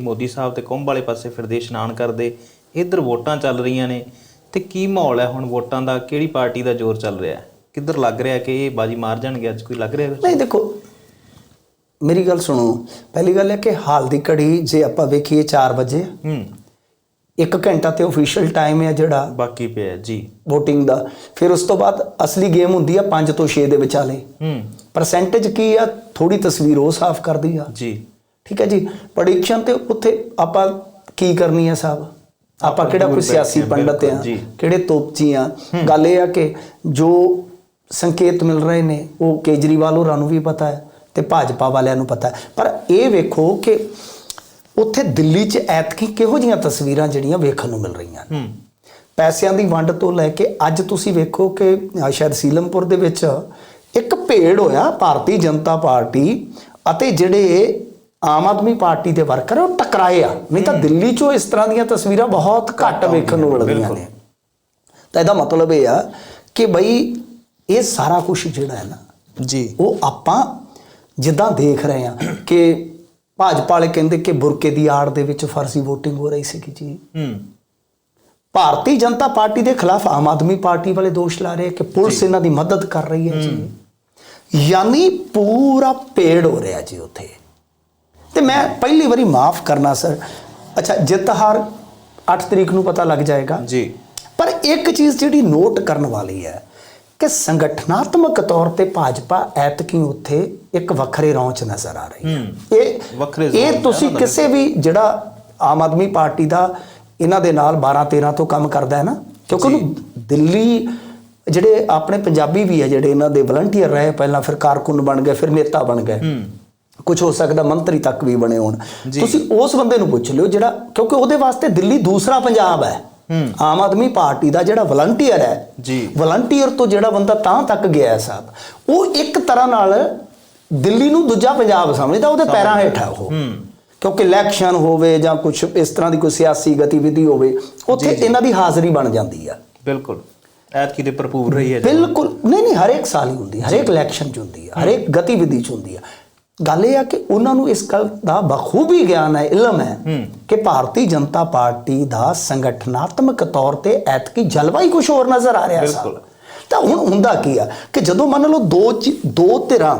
ਮੋਦੀ ਸਾਹਿਬ ਤੇ ਕੁੰਭ ਵਾਲੇ ਪਾਸੇ ਫਿਰਦੇ ਇਸ਼ਨਾਨ ਕਰਦੇ ਇੱਧਰ ਵੋਟਾਂ ਚੱਲ ਰਹੀਆਂ ਨੇ ਤੇ ਕੀ ਮਾਹੌਲ ਹੈ ਹੁਣ ਵੋਟਾਂ ਦਾ? ਕਿਹੜੀ ਪਾਰਟੀ ਦਾ ਜ਼ੋਰ ਚੱਲ ਰਿਹਾ ਹੈ? ਕਿੱਧਰ ਲੱਗ ਰਿਹਾ ਕਿ ਇਹ ਬਾਜੀ ਮਾਰ ਜਾਣਗੇ? ਅੱਜ ਕੋਈ ਲੱਗ ਰਿਹਾ ਨਹੀਂ ਦੇਖੋ ਮੇਰੀ ਗੱਲ ਸੁਣੋ। ਪਹਿਲੀ ਗੱਲ ਹੈ ਕਿ ਹਾਲ ਦੀ ਘੜੀ ਜੇ ਆਪਾਂ ਵੇਖੀਏ 4 ਵਜੇ ਹੂੰ। 1 ਘੰਟਾ ਤੇ ਅਫੀਸ਼ੀਅਲ ਟਾਈਮ ਹੈ ਜਿਹੜਾ। ਬਾਕੀ ਪਿਆ ਜੀ। VOTING ਦਾ। ਫਿਰ ਉਸ ਤੋਂ ਬਾਅਦ ਅਸਲੀ ਗੇਮ ਹੁੰਦੀ ਆ 5 ਤੋਂ 6 ਦੇ ਵਿਚਾਲੇ। ਹੂੰ। ਪਰਸੈਂਟੇਜ ਕੀ ਆ? ਥੋੜੀ ਤਸਵੀਰ ਉਹ ਸਾਫ਼ ਕਰਦੀ ਆ। ਜੀ। ਠੀਕ ਹੈ ਜੀ। ਪ੍ਰੈਡਿਕਸ਼ਨ ਤੇ ਉੱਥੇ ਆਪਾਂ ਕੀ ਕਰਨੀ ਹੈ ਸਾਹਿਬ? ਆਪਾਂ ਕਿਹੜਾ ਕੋਈ ਸਿਆਸੀ ਪੰਡਤ ਆ। ਕਿਹੜੇ ਤੋਪਚੀ ਆ ਗੱਲ ਇਹ ਆ ਕਿ ਜੋ ਸੰਕੇਤ ਮਿਲ ਰਹੇ ਨੇ ਉਹ ਕੇਜਰੀਵਾਲ ਹੋਰਾਂ ਨੂੰ ਵੀ ਪਤਾ ਹੈ ਤੇ ਭਾਜਪਾ ਵਾਲਿਆਂ ਨੂੰ ਪਤਾ ਹੈ। ਪਰ ਇਹ ਵੇਖੋ ਕਿ ਉੱਥੇ ਦਿੱਲੀ 'ਚ ਐਤਕੀ ਕਿਹੋ ਜੀਆਂ ਤਸਵੀਰਾਂ ਜਿਹੜੀਆਂ ਵੇਖਣ ਨੂੰ ਮਿਲ ਰਹੀਆਂ ਨੇ? ਪੈਸਿਆਂ ਦੀ ਵੰਡ ਤੋਂ ਲੈ ਕੇ ਅੱਜ ਤੁਸੀਂ ਵੇਖੋ ਕਿ ਸ਼ਾਇਦ ਸੀਲਮਪੁਰ ਦੇ ਵਿੱਚ ਇੱਕ ਭੇੜ ਹੋਇਆ ਭਾਰਤੀ ਜਨਤਾ ਪਾਰਟੀ ਅਤੇ ਜਿਹੜੇ ਆਮ ਆਦਮੀ ਪਾਰਟੀ ਦੇ ਵਰਕਰ ਉਹ ਟਕਰਾਏ ਆ। ਨਹੀਂ ਤਾਂ ਦਿੱਲੀ 'ਚੋਂ ਇਸ ਤਰ੍ਹਾਂ ਦੀਆਂ ਤਸਵੀਰਾਂ ਬਹੁਤ ਘੱਟ ਵੇਖਣ ਨੂੰ ਮਿਲਦੀਆਂ ਨੇ। ਤਾਂ ਇਹਦਾ ਮਤਲਬ ਇਹ ਆ ਕਿ ਬਈ ਇਹ ਸਾਰਾ ਕੁਝ ਜਿਹੜਾ ਹੈ ਨਾ ਜੀ। ਉਹ ਆਪਾਂ ਜਿੱਦਾਂ ਦੇਖ ਰਹੇ ਆ ਕਿ ਭਾਜਪਾ ਵਾਲੇ ਕਹਿੰਦੇ ਕਿ ਬੁਰਕੇ ਦੀ ਆੜ ਦੇ ਵਿੱਚ ਫਰਜ਼ੀ VOTING ਹੋ ਰਹੀ ਸੀ ਜੀ। ਹੂੰ। ਭਾਰਤੀ ਜਨਤਾ ਪਾਰਟੀ ਦੇ ਖਿਲਾਫ ਆਮ ਆਦਮੀ ਪਾਰਟੀ ਵਾਲੇ ਦੋਸ਼ ਲਾ ਰਹੇ ਕਿ ਪੁਲਿਸ ਇਹਨਾਂ ਦੀ ਮਦਦ ਕਰ ਰਹੀ ਹੈ ਜੀ। ਯਾਨੀ ਪੂਰਾ ਪੇੜ ਹੋ ਰਿਹਾ ਜੀ ਉੱਥੇ। ਤੇ ਮੈਂ ਪਹਿਲੀ ਵਾਰੀ ਮਾਫ ਕਰਨਾ ਸਰ। ਅੱਛਾ ਜਿੱਤ ਹਾਰ 8 ਤਰੀਕ ਨੂੰ ਪਤਾ ਲੱਗ ਜਾਏਗਾ। ਜੀ। ਪਰ ਇੱਕ ਚੀਜ਼ ਜਿਹੜੀ ਨੋਟ ਕਰਨ ਵਾਲੀ ਹੈ ਕਿ ਸੰਗਠਨਾਤਮਕ ਤੌਰ ਤੇ ਭਾਜਪਾ ਐਤਕੀ ਉੱਥੇ ਇੱਕ ਵੱਖਰੇ ਰੌਂ ਚ ਨਜ਼ਰ ਆ ਰਹੀ ਹੈ। ਇਹ ਵੱਖਰੇ ਇਹ ਤੁਸੀਂ। ਕਿਸੇ ਵੀ ਜਿਹੜਾ ਆਮ ਆਦਮੀ ਪਾਰਟੀ ਦਾ ਇਹਨਾਂ ਦੇ ਨਾਲ 12 13 ਤੋਂ ਕੰਮ ਕਰਦਾ ਹੈ ਨਾ ਕਿਉਂਕਿ ਉਹਨੂੰ ਦਿੱਲੀ ਜਿਹੜੇ ਆਪਣੇ ਪੰਜਾਬੀ ਵੀ ਹੈ ਜਿਹੜੇ ਇਹਨਾਂ ਦੇ ਵਲੰਟੀਅਰ ਰਹੇ ਪਹਿਲਾਂ ਫਿਰ ਕਾਰਕੁਨ ਬਣ ਗਏ ਫਿਰ ਨੇਤਾ ਬਣ ਗਏ। ਕੁਝ ਹੋ ਸਕਦਾ ਮੰਤਰੀ ਤੱਕ ਵੀ ਬਣੇ ਹੋਣ। ਤੁਸੀਂ ਉਸ ਬੰਦੇ ਨੂੰ ਪੁੱਛ ਲਿਓ ਜਿਹੜਾ ਕਿਉਂਕਿ ਉਹਦੇ ਵਾਸਤੇ ਦਿੱਲੀ ਦੂਸਰਾ ਪੰਜਾਬ ਹੈ। ਆਮ ਆਦਮੀ ਪਾਰਟੀ ਦਾ ਜਿਹੜਾ ਵਲੰਟੀਅਰ ਹੈ ਜੀ। ਵਲੰਟੀਅਰ ਤੋਂ ਜਿਹੜਾ ਬੰਦਾ ਤਾਂ ਤੱਕ ਗਿਆ ਹੈ ਸਾਹਿਬ ਉਹ ਇੱਕ ਤਰ੍ਹਾਂ ਨਾਲ ਦਿੱਲੀ ਨੂੰ ਦੂਜਾ ਪੰਜਾਬ ਸਮਝਦਾ ਉਹਦੇ ਪੈਰਾਂ ਹੇਠ ਹੈ। ਉਹ ਕਿਉਂਕਿ ਇਲੈਕਸ਼ਨ ਹੋਵੇ ਜਾਂ ਕੁਝ ਇਸ ਤਰ੍ਹਾਂ ਦੀ ਕੋਈ ਸਿਆਸੀ ਗਤੀਵਿਧੀ ਹੋਵੇ ਉੱਥੇ ਇਹਨਾਂ ਦੀ ਹਾਜ਼ਰੀ ਬਣ ਜਾਂਦੀ ਆ। ਬਿਲਕੁਲ। ਐਤਕੀ ਤੇ ਭਰਪੂਰ ਰਹੀ ਹੈ। ਬਿਲਕੁਲ। ਨਹੀਂ ਨਹੀਂ ਹਰੇਕ ਸਾਲ ਹੀ ਹੁੰਦੀ ਹੈ ਹਰੇਕ ਇਲੈਕਸ਼ਨ 'ਚ ਹੁੰਦੀ ਹੈ ਹਰੇਕ ਗਤੀਵਿਧੀ 'ਚ ਹੁੰਦੀ ਹੈ ਗੱਲ ਇਹ ਆ ਕਿ ਉਹਨਾਂ ਨੂੰ ਇਸ ਗੱਲ ਦਾ ਬਖੂਬੀ ਗਿਆਨ ਹੈ ਇਲਮ ਹੈ। ਕਿ ਭਾਰਤੀ ਜਨਤਾ ਪਾਰਟੀ ਦਾ ਸੰਗਠਨਾਤਮਕ ਤੌਰ ਤੇ ਐਤਕੀ ਜਲਵਾ ਹੀ ਕੁਝ ਹੋਰ ਨਜ਼ਰ ਆ ਰਿਹਾ ਬਿਲਕੁਲ। ਤਾਂ ਹੁਣ ਹੁੰਦਾ ਕੀ ਆ ਕਿ ਜਦੋਂ ਮੰਨ ਲਓ ਦੋ ਦੋ ਧਿਰਾਂ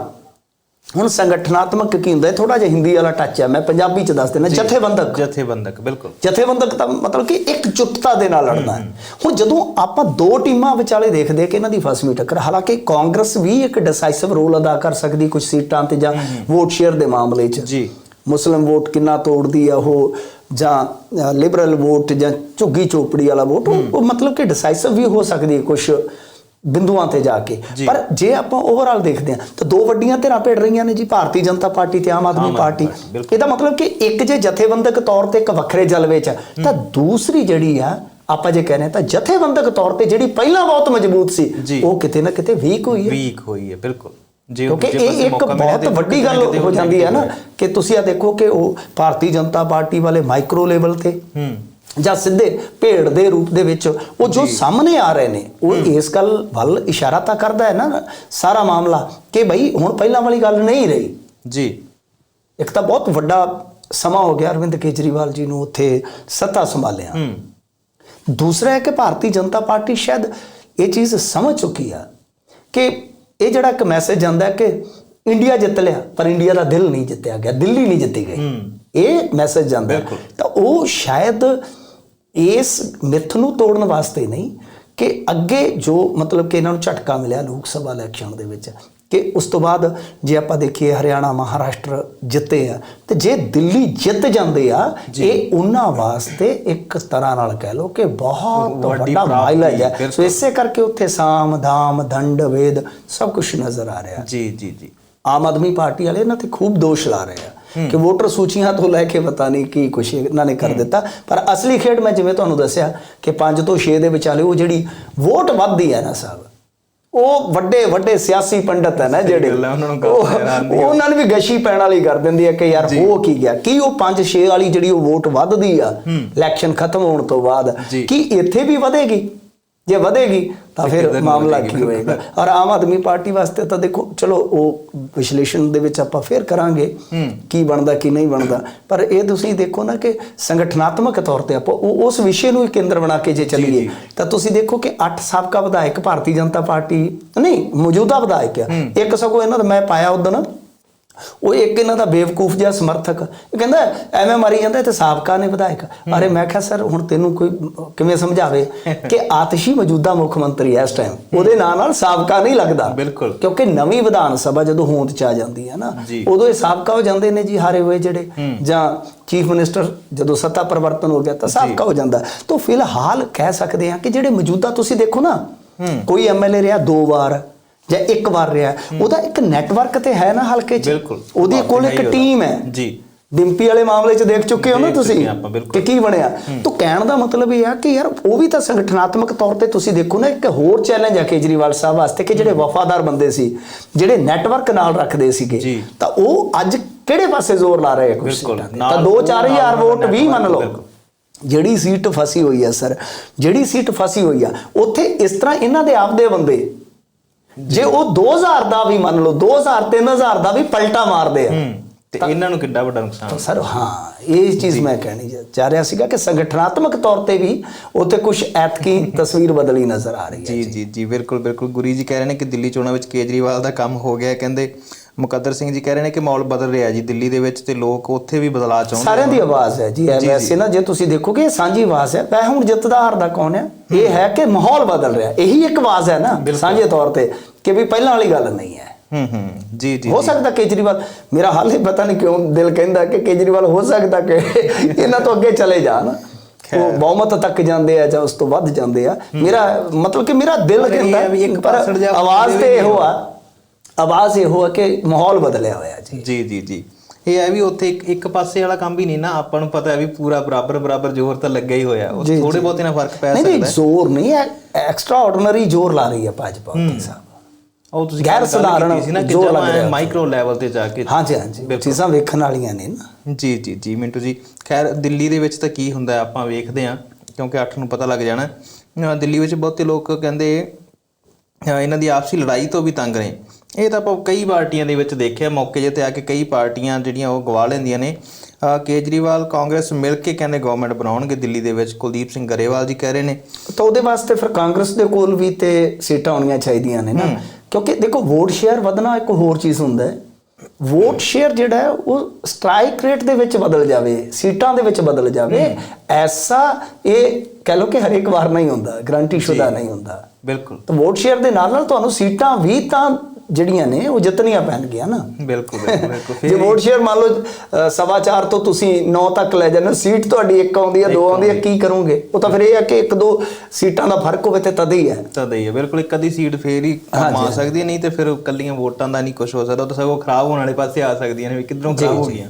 ਹੁਣ ਸੰਗਠਨਾਤਮਕ ਕੀ ਹੁੰਦਾ ਥੋੜਾ ਜਿਹਾ ਹਿੰਦੀ ਵਾਲਾ ਟੱਚ ਹੈ ਮੈਂ ਪੰਜਾਬੀ ਚ ਦੱਸ ਦੇਣਾ ਜਥੇਬੰਦਕ ਜਥੇਬੰਦਕ ਬਿਲਕੁਲ। ਜਥੇਬੰਦਕ ਤਾਂ ਮਤਲਬ ਕਿ ਇੱਕ ਜੁੱਟਤਾ ਦੇ ਨਾਲ ਲੜਨਾ ਹੈ। ਹੁਣ ਜਦੋਂ ਆਪਾਂ ਦੋ ਟੀਮਾਂ ਵਿਚਾਲੇ ਦੇਖਦੇ ਹਾਂ ਕਿ ਇਹਨਾਂ ਦੀ ਫਸਵੀਂ ਟੱਕਰ ਹਾਲਾਂਕਿ ਕਾਂਗਰਸ ਵੀ ਇੱਕ ਡਿਸਾਈਸਿਵ ਰੋਲ ਅਦਾ ਕਰ ਸਕਦੀ ਕੁਝ ਸੀਟਾਂ ਤੇ ਜਾਂ ਵੋਟ ਸ਼ੇਅਰ ਦੇ ਮਾਮਲੇ 'ਚ। ਜੀ। ਮੁਸਲਿਮ ਵੋਟ ਕਿੰਨਾ ਤੋੜਦੀ ਆ ਉਹ ਜਾਂ ਲਿਬਰਲ ਵੋਟ ਜਾਂ ਝੁੱਗੀ ਚੋਪੜੀ ਵਾਲਾ ਵੋਟ ਉਹ ਮਤਲਬ ਕਿ ਡਿਸਾਈਸਿਵ ਵੀ ਹੋ ਸਕਦੀ ਹੈ ਕੁਝ ਬਿੰਦੂਆਂ ਤੇ ਜਾ ਕੇ। ਪਰ ਜੇ ਆਪਾਂ ਓਵਰਆਲ ਦੇਖਦੇ ਹਾਂ ਤਾਂ ਦੋ ਵੱਡੀਆਂ ਧਿਰਾਂ ਭਿੜ ਰਹੀਆਂ ਨੇ ਜੀ ਭਾਰਤੀ ਜਨਤਾ ਪਾਰਟੀ ਤੇ ਆਮ ਆਦਮੀ ਪਾਰਟੀ। ਇਹਦਾ ਮਤਲਬ ਕਿ ਇੱਕ ਜੇ ਜਥੇਬੰਦਕ ਤੌਰ ਤੇ ਇੱਕ ਵੱਖਰੇ ਜਲਵੇ 'ਚ ਤਾਂ ਦੂਸਰੀ ਜਿਹੜੀ ਆ ਆਪਾਂ ਜੇ ਕਹਿੰਦੇ ਤਾਂ ਜਥੇਬੰਦਕ ਤੌਰ ਤੇ ਜਿਹੜੀ ਪਹਿਲਾਂ ਬਹੁਤ ਮਜ਼ਬੂਤ ਸੀ। ਉਹ ਕਿਤੇ ਨਾ ਕਿਤੇ ਵੀਕ ਹੋਈ ਹੈ ਵੀਕ ਹੋਈ ਹੈ ਬਿਲਕੁਲ ਕਿਉਂਕਿ ਇਹ ਇੱਕ ਬਹੁਤ ਵੱਡੀ ਗੱਲ ਹੋ ਜਾਂਦੀ ਹੈ ਨਾ। ਕਿ ਤੁਸੀਂ ਆ ਦੇਖੋ ਕਿ ਉਹ ਭਾਰਤੀ ਜਨਤਾ ਪਾਰਟੀ ਵਾਲੇ ਮਾਈਕਰੋ ਲੈਵਲ ਤੇ ਹੂੰ ਜਾਂ ਸਿੱਧੇ ਭੇੜ ਦੇ ਰੂਪ ਦੇ ਵਿੱਚ ਉਹ ਜੋ ਸਾਹਮਣੇ ਆ ਰਹੇ ਨੇ ਉਹ ਇਸ ਗੱਲ ਵੱਲ ਇਸ਼ਾਰਾ ਤਾਂ ਕਰਦਾ ਹੈ ਨਾ ਸਾਰਾ ਮਾਮਲਾ ਕਿ ਭਈ ਹੁਣ ਪਹਿਲਾਂ ਵਾਲੀ ਗੱਲ ਨਹੀਂ ਰਹੀ। ਜੀ। ਇੱਕ ਤਾਂ ਬਹੁਤ ਵੱਡਾ ਸਮਾਂ ਹੋ ਗਿਆ ਅਰਵਿੰਦ ਕੇਜਰੀਵਾਲ ਜੀ ਨੂੰ ਉੱਥੇ ਸੱਤਾ ਸੰਭਾਲਿਆ। ਦੂਸਰਾ ਹੈ ਕਿ ਭਾਰਤੀ ਜਨਤਾ ਪਾਰਟੀ ਸ਼ਾਇਦ ਇਹ ਚੀਜ਼ ਸਮਝ ਚੁੱਕੀ ਆ ਕਿ ਇਹ ਜਿਹੜਾ ਇੱਕ ਮੈਸੇਜ ਜਾਂਦਾ ਹੈ ਕਿ ਇੰਡੀਆ ਜਿੱਤ ਲਿਆ ਪਰ ਇੰਡੀਆ ਦਾ ਦਿਲ ਨਹੀਂ ਜਿੱਤਿਆ ਗਿਆ ਦਿੱਲੀ ਨਹੀਂ ਜਿੱਤੀ ਗਈ। ਇਹ ਮੈਸੇਜ ਜਾਂਦਾ। ਤਾਂ ਉਹ ਸ਼ਾਇਦ ਇਸ ਮਿੱਥ ਨੂੰ ਤੋੜਨ ਵਾਸਤੇ ਨਹੀਂ ਕਿ ਅੱਗੇ ਜੋ ਮਤਲਬ ਕਿ ਇਹਨਾਂ ਨੂੰ ਝਟਕਾ ਮਿਲਿਆ ਲੋਕ ਸਭਾ ਇਲੈਕਸ਼ਨ ਦੇ ਵਿੱਚ ਕਿ ਉਸ ਤੋਂ ਬਾਅਦ ਜੇ ਆਪਾਂ ਦੇਖੀਏ ਹਰਿਆਣਾ ਮਹਾਰਾਸ਼ਟਰ ਜਿੱਤੇ ਆ ਤੇ ਜੇ ਦਿੱਲੀ ਜਿੱਤ ਜਾਂਦੇ ਆ ਇਹ ਉਹਨਾਂ ਵਾਸਤੇ ਇੱਕ ਤਰ੍ਹਾਂ ਨਾਲ ਕਹਿ ਲਓ ਕਿ ਬਹੁਤ ਵੱਡੀ ਮਾਈਲੇਜ ਹੈ। ਸੋ ਇਸੇ ਕਰਕੇ ਉੱਥੇ ਸਾਮ ਦਾਮ ਦੰਡ ਵੇਦ ਸਭ ਕੁਝ ਨਜ਼ਰ ਆ ਰਿਹਾ। ਜੀ ਜੀ ਜੀ। ਆਮ ਆਦਮੀ ਪਾਰਟੀ ਵਾਲੇ ਇਹਨਾਂ ਤੇ ਖੂਬ ਦੋਸ਼ ਲਾ ਰਹੇ ਆ। ਕਿ ਵੋਟਰ ਸੂਚੀਆਂ ਤੋਂ ਲੈ ਕੇ ਪਤਾ ਨਹੀਂ ਕੀ ਕੁਛ ਇਹਨਾਂ ਨੇ ਕਰ ਦਿੱਤਾ। ਪਰ ਅਸਲੀ ਖੇਡ ਮੈਂ ਜਿਵੇਂ ਤੁਹਾਨੂੰ ਦੱਸਿਆ ਕਿ 5 ਤੋਂ 6 ਦੇ ਵਿਚਾਲੇ ਉਹ ਜਿਹੜੀ ਵੋਟ ਵੱਧਦੀ ਹੈ ਨਾ ਸਾਹਿਬ ਉਹ ਵੱਡੇ ਵੱਡੇ ਸਿਆਸੀ ਪੰਡਤ ਹੈ ਨਾ ਜਿਹੜੇ ਉਹਨਾਂ ਨੂੰ ਉਹ- ਵੀ ਗਸ਼ੀ ਪੈਣ ਵਾਲੀ ਕਰ ਦਿੰਦੀ ਹੈ ਕਿ ਯਾਰ ਹੋ ਕੀ ਗਿਆ ਕੀ ਉਹ 5 6 ਵਾਲੀ ਜਿਹੜੀ ਉਹ ਵੋਟ ਵੱਧਦੀ ਆ ਇਲੈਕਸ਼ਨ ਖਤਮ ਹੋਣ ਤੋਂ ਬਾਅਦ। ਕੀ ਇੱਥੇ ਵੀ ਵਧੇਗੀ? ਜੇ ਵਧੇਗੀ ਤਾਂ ਫਿਰ ਮਾਮਲਾ ਕੀ ਹੋਏਗਾ? ਔਰ ਆਮ ਆਦਮੀ ਪਾਰਟੀ ਵਾਸਤੇ ਤਾਂ ਦੇਖੋ ਚਲੋ ਉਹ ਵਿਸ਼ਲੇਸ਼ਣ ਦੇ ਵਿੱਚ ਆਪਾਂ ਫੇਰ ਕਰਾਂਗੇ ਕੀ ਬਣਦਾ ਕੀ ਨਹੀਂ ਬਣਦਾ। ਪਰ ਇਹ ਤੁਸੀਂ ਦੇਖੋ ਨਾ ਕਿ ਸੰਗਠਨਾਤਮਕ ਤੌਰ ਤੇ ਆਪਾਂ ਉਹ ਉਸ ਵਿਸ਼ੇ ਨੂੰ ਹੀ ਕੇਂਦਰ ਬਣਾ ਕੇ ਜੇ ਚੱਲੀਏ ਤਾਂ ਤੁਸੀਂ ਦੇਖੋ ਕਿ 8 ਸਾਬਕਾ ਵਿਧਾਇਕ ਭਾਰਤੀ ਜਨਤਾ ਪਾਰਟੀ ਨਹੀਂ ਮੌਜੂਦਾ ਵਿਧਾਇਕ ਆ। ਇੱਕ ਸਗੋਂ ਇਹਨਾਂ ਦਾ ਮੈਂ ਪਾਇਆ ਉਦੋਂ ਉਹ ਇੱਕ ਇਹਨਾਂ ਦਾ ਬੇਵਕੂਫ ਜਿਹਾ ਸਮਰਥਕ। ਇਹ ਕਹਿੰਦਾ ਐਵੇਂ ਮਾਰੀ ਜਾਂਦਾ ਇਹ ਤੇ ਸਾਬਕਾ ਨੇ ਵਿਧਾਇਕ। ਅਰੇ ਮੈਂ ਕਿਹਾ ਸਰ ਹੁਣ ਤੈਨੂੰ ਕੋਈ ਕਿਵੇਂ ਸਮਝਾਵੇ? ਕਿ ਆਤਸ਼ੀ ਮੌਜੂਦਾ ਮੁੱਖ ਮੰਤਰੀ ਹੈ ਇਸ ਟਾਈਮ ਉਹਦੇ ਨਾਂ ਨਾਲ ਸਾਬਕਾ ਨਹੀਂ ਲੱਗਦਾ। ਬਿਲਕੁਲ। ਕਿਉਂਕਿ ਨਵੀਂ ਵਿਧਾਨ ਸਭਾ ਜਦੋਂ ਹੋਂਦ ਚ ਆ ਜਾਂਦੀ ਹੈ ਨਾ। ਉਦੋਂ ਇਹ ਸਾਬਕਾ ਹੋ ਜਾਂਦੇ ਨੇ ਜੀ ਹਾਰੇ ਹੋਏ ਜਿਹੜੇ। ਜਾਂ ਚੀਫ ਮਿਨਿਸਟਰ ਜਦੋਂ ਸੱਤਾ ਪਰਿਵਰਤਨ ਹੋ ਗਿਆ ਤਾਂ ਸਾਬਕਾ ਹੋ ਜਾਂਦਾ। ਤਾਂ ਫਿਲਹਾਲ ਕਹਿ ਸਕਦੇ ਹਾਂ ਕਿ ਜਿਹੜੇ ਮੌਜੂਦਾ ਤੁਸੀਂ ਦੇਖੋ ਨਾ ਕੋਈ ਐਮਐਲਏ ਰਿਹਾ ਦੋ ਵਾਰ। ਜਾਂ ਇੱਕ ਵਾਰ ਰਿਹਾ ਉਹਦਾ ਇੱਕ ਨੈਟਵਰਕ ਤੇ ਹੈ ਨਾ ਹਲਕੇ 'ਚ। ਉਹਦੀ ਕੋਲ ਇੱਕ ਟੀਮ ਹੈ। ਜੀ। ਡਿੰਪੀ ਵਾਲੇ ਮਾਮਲੇ 'ਚ ਦੇਖ ਚੁੱਕੇ ਹੋ ਨਾ ਤੁਸੀਂ। ਕਿ ਕੀ ਬਣਿਆ ਤਾਂ ਕਹਿਣ ਦਾ ਮਤਲਬ ਇਹ ਆ ਕਿ ਯਾਰ ਉਹ ਵੀ ਤਾਂ ਸੰਗਠਨਾਤਮਕ ਤੌਰ ਤੇ ਤੁਸੀਂ ਦੇਖੋ ਨਾ ਇੱਕ ਹੋਰ ਚੈਲੰਜ ਆ ਕੇਜਰੀਵਾਲ ਸਾਹਿਬ ਵਾਸਤੇ ਕਿ ਜਿਹੜੇ ਵਫਾਦਾਰ ਬੰਦੇ ਸੀ ਜਿਹੜੇ ਨੈਟਵਰਕ ਨਾਲ ਰੱਖਦੇ ਸੀਗੇ। ਤਾਂ ਉਹ ਅੱਜ ਕਿਹੜੇ ਪਾਸੇ ਜ਼ੋਰ ਲਾ ਰਹੇ ਆ ਕੁਝ ਤੇ? ਨਾਲ ਤਾਂ 2-4000 ਨਾਲ ਵੋਟ ਵੀ ਮੰਨ ਲਓ। ਜਿਹੜੀ ਸੀਟ ਫਸੀ ਹੋਈ ਆ ਸਰ ਜਿਹੜੀ ਸੀਟ ਫਸੀ ਹੋਈ ਆ ਉੱਥੇ ਇਸ ਤਰ੍ਹਾਂ ਇਹਨਾਂ ਦੇ ਆਪਦੇ ਬੰਦੇ ਜੇ ਉਹ 2000 ਦਾ ਵੀ ਮੰਨ ਲਓ 2000 3000 ਦਾ ਵੀ ਪਲਟਾ ਮਾਰਦੇ ਆ ਤੇ ਇਹਨਾਂ ਨੂੰ ਕਿੱਡਾ ਵੱਡਾ ਨੁਕਸਾਨ? ਸਰ ਹਾਂ ਇਹ ਚੀਜ਼ ਮੈਂ ਕਹਿਣੀ ਚਾਹ ਰਿਹਾ ਸੀਗਾ ਕਿ ਸੰਗਠਨਾਤਮਕ ਤੌਰ ਤੇ ਵੀ ਉੱਥੇ ਕੁਝ ਐਤਕੀ ਤਸਵੀਰ ਬਦਲੀ ਨਜ਼ਰ ਆ ਰਹੀ ਹੈ ਜੀ ਜੀ। ਜੀ ਬਿਲਕੁਲ ਬਿਲਕੁਲ। ਗੁਰੀ ਜੀ ਕਹਿ ਰਹੇ ਨੇ ਕਿ ਦਿੱਲੀ ਚੋਣਾਂ ਵਿੱਚ ਕੇਜਰੀਵਾਲ ਦਾ ਕੰਮ ਹੋ ਗਿਆ। ਕਹਿੰਦੇ ਮੁਕੱਦਰ ਸਿੰਘ ਜੀ ਕਹਿ ਰਹੇ ਨੇ ਕਿ ਮਾਹੌਲ ਬਦਲ ਰਿਹਾ ਜੀ ਦਿੱਲੀ ਦੇ ਵਿੱਚ ਤੇ ਲੋਕ ਉੱਥੇ ਵੀ ਬਦਲਾਅ ਚਾਹੁੰਦੇ ਸਾਰਿਆਂ ਦੀ ਆਵਾਜ਼ ਹੈ ਜੀ ਵੈਸੇ ਨਾ ਜੇ। ਤੁਸੀਂ ਦੇਖੋਗੇ ਇਹ ਸਾਂਝੀ ਆਵਾਜ਼ ਹੈ। ਵੈ ਹੁਣ ਜਿੱਤਦਾ ਹਾਰਦਾ ਕੌਣ ਹੈ? ਇਹ ਹੈ ਕਿ ਮਾਹੌਲ ਬਦਲ ਰਿਹਾ। ਇਹੀ ਇੱਕ ਆਵਾਜ਼ ਹੈ ਨਾ ਸਾਂਝੇ ਤੌਰ ਤੇ ਕਿ ਵੀ ਪਹਿਲਾਂ ਵਾਲੀ ਗੱਲ ਨਹੀਂ ਹੈ। ਹੂੰ ਹੂੰ। ਜੀ ਜੀ ਹੋ ਸਕਦਾ ਕੇਜਰੀਵਾਲ ਮੇਰਾ ਹਾਲੇ ਪਤਾ ਨਹੀਂ ਕਿਉਂ ਦਿਲ ਕਹਿੰਦਾ ਕਿ ਕੇਜਰੀਵਾਲ ਹੋ ਸਕਦਾ ਕਿ ਇਹਨਾਂ ਤੋਂ ਅੱਗੇ ਚਲੇ ਜਾਣ। ਉਹ ਬਹੁਮਤ ਤੱਕ ਜਾਂਦੇ ਆ ਜਾਂ ਉਸ ਤੋਂ ਵੱਧ ਜਾਂਦੇ ਆ। ਮੇਰਾ ਮਤਲਬ ਕਿ ਮੇਰਾ ਦਿਲ ਕਹਿੰਦਾ ਹੈ ਪਰ ਆਵਾਜ਼ ਤੇ ਇਹੋ ਆ। ਆਵਾਜ਼ ਇਹੋ ਆ ਕਿ ਮਾਹੌਲ ਬਦਲਿਆ ਹੋਇਆ ਜੀ। ਜੀ ਜੀ ਜੀ। ਇਹ ਹੈ ਵੀ ਉੱਥੇ ਇੱਕ ਇੱਕ ਪਾਸੇ ਵਾਲਾ ਕੰਮ ਵੀ ਨਹੀਂ ਨਾ ਆਪਾਂ ਨੂੰ ਪਤਾ ਹੈ ਵੀ ਪੂਰਾ ਬਰਾਬਰ ਬਰਾਬਰ ਜ਼ੋਰ ਤਾਂ ਲੱਗਿਆ ਹੀ ਹੋਇਆ। ਉਹ ਥੋੜੇ। ਬਹੁਤੇ ਨਾਲ ਫ਼ਰਕ ਪੈ ਸਕਦਾ ਨਹੀਂ ਹੈ ਜ਼ੋਰ ਨਹੀਂ ਐਕਸਟਰਾ ਆਰਡੀਨਰੀ ਜ਼ੋਰ ਲਾ ਰਹੀ ਹੈ। ਭਾਜਪਾ ਸਾਹਿਬ। ਉਹ ਤੁਸੀਂ ਗੈਰ ਸਧਾਰਨ ਸੀ ਨਾ ਕਿ ਜਮਾ ਰਿਹਾ ਮਾਈਕਰੋ ਲੈਵਲ ਤੇ ਜਾ ਕੇ ਹਾਂਜੀ ਹਾਂਜੀ। ਚੀਜ਼ਾਂ ਵੇਖਣ ਵਾਲੀਆਂ ਨੇ ਨਾ। ਜੀ ਜੀ ਜੀ ਮਿੰਟੂ ਜੀ। ਖੈਰ ਦਿੱਲੀ ਦੇ ਵਿੱਚ ਤਾਂ ਕੀ ਹੁੰਦਾ ਹੈ ਆਪਾਂ ਵੇਖਦੇ ਹਾਂ ਕਿਉਂਕਿ 8 ਨੂੰ ਪਤਾ ਲੱਗ ਜਾਣਾ। ਦਿੱਲੀ ਵਿੱਚ ਬਹੁਤੇ ਲੋਕ ਕਹਿੰਦੇ ਇਹਨਾਂ ਦੀ ਆਪਸੀ ਲੜਾਈ ਤੋਂ ਵੀ ਤੰਗ ਨੇ। ਇਹ ਤਾਂ ਆਪਾਂ ਕਈ ਪਾਰਟੀਆਂ ਦੇ ਵਿੱਚ ਦੇਖਿਆ ਮੌਕੇ ਜੇ ਤੇ ਆ ਕੇ ਕਈ ਪਾਰਟੀਆਂ ਜਿਹੜੀਆਂ ਉਹ ਗਵਾ ਲੈਂਦੀਆਂ ਨੇ। ਕੇਜਰੀਵਾਲ ਕਾਂਗਰਸ ਮਿਲ ਕੇ ਕਹਿੰਦੇ ਗਵਰਨਮੈਂਟ ਬਣਾਉਣਗੇ ਦਿੱਲੀ ਦੇ ਵਿੱਚ ਕੁਲਦੀਪ ਸਿੰਘ ਗਰੇਵਾਲ ਜੀ ਕਹਿ ਰਹੇ ਨੇ। ਤਾਂ ਉਹਦੇ ਵਾਸਤੇ ਫਿਰ ਕਾਂਗਰਸ ਦੇ ਕੋਲ ਵੀ ਤੇ ਸੀਟਾਂ ਹੋਣੀਆਂ ਚਾਹੀਦੀਆਂ ਨੇ ਨਾ। ਕਿਉਂਕਿ ਦੇਖੋ ਵੋਟ ਸ਼ੇਅਰ ਵਧਣਾ ਇੱਕ ਹੋਰ ਚੀਜ਼ ਹੁੰਦਾ ਹੈ। ਵੋਟ ਸ਼ੇਅਰ ਜਿਹੜਾ ਉਹ ਸਟ੍ਰਾਈਕ ਰੇਟ ਦੇ ਵਿੱਚ ਬਦਲ ਜਾਵੇ ਸੀਟਾਂ ਦੇ ਵਿੱਚ ਬਦਲ ਜਾਵੇ ਐਸਾ ਇਹ ਕਹਿ ਲਓ ਕਿ ਹਰੇਕ ਵਾਰ ਨਹੀਂ ਹੁੰਦਾ ਗਰੰਟੀ ਸ਼ੁਦਾ ਨਹੀਂ ਹੁੰਦਾ। ਬਿਲਕੁਲ। ਤਾਂ ਵੋਟ ਸ਼ੇਅਰ ਦੇ ਨਾਲ ਨਾਲ ਤੁਹਾਨੂੰ ਸੀਟਾਂ ਵੀ ਤਾਂ ਜਿਹੜੀਆਂ ਨੇ ਉਹ ਜਿੱਤਣੀਆਂ ਪੈਣਗੀਆਂ ਨਾ। ਬਿਲਕੁਲ ਬਿਲਕੁਲ ਜੇ ਵੋਟ ਸ਼ੇਅਰ ਮੰਨ ਲਓ ਸਵਾ ਚਾਰ ਤੋਂ ਤੁਸੀਂ 9 ਤੱਕ ਲੈ ਜਾਂਦੇ ਹੋ, ਸੀਟ ਤੁਹਾਡੀ ਇੱਕ ਆਉਂਦੀ ਹੈ ਦੋ ਆਉਂਦੀ ਹੈ ਕੀ ਕਰੋਗੇ? ਉਹ ਤਾਂ ਫਿਰ ਇਹ ਹੈ ਕਿ ਇੱਕ ਦੋ ਸੀਟਾਂ ਦਾ ਫ਼ਰਕ ਹੋਵੇ ਤੇ ਤਦ ਹੀ ਹੈ। ਤਾਂ ਦਈ ਹੈ ਬਿਲਕੁਲ ਇੱਕ ਅੱਧੀ ਸੀਟ ਫੇਰ ਹੀ ਕੰਮ ਆ ਸਕਦੀ ਹੈ, ਨਹੀਂ ਤੇ ਫਿਰ ਕੱਲੀਆਂ ਵੋਟਾਂ ਦਾ ਨਹੀਂ ਕੁਝ ਹੋ ਸਕਦਾ ਉਹ ਤਾਂ ਸਗੋਂ ਖਰਾਬ ਹੋਣ ਵਾਲੇ ਪਾਸੇ ਆ ਸਕਦੀਆਂ ਨੇ ਵੀ ਕਿੱਧਰੋਂ ਖਰਾਬ ਹੋ ਗਈਆਂ।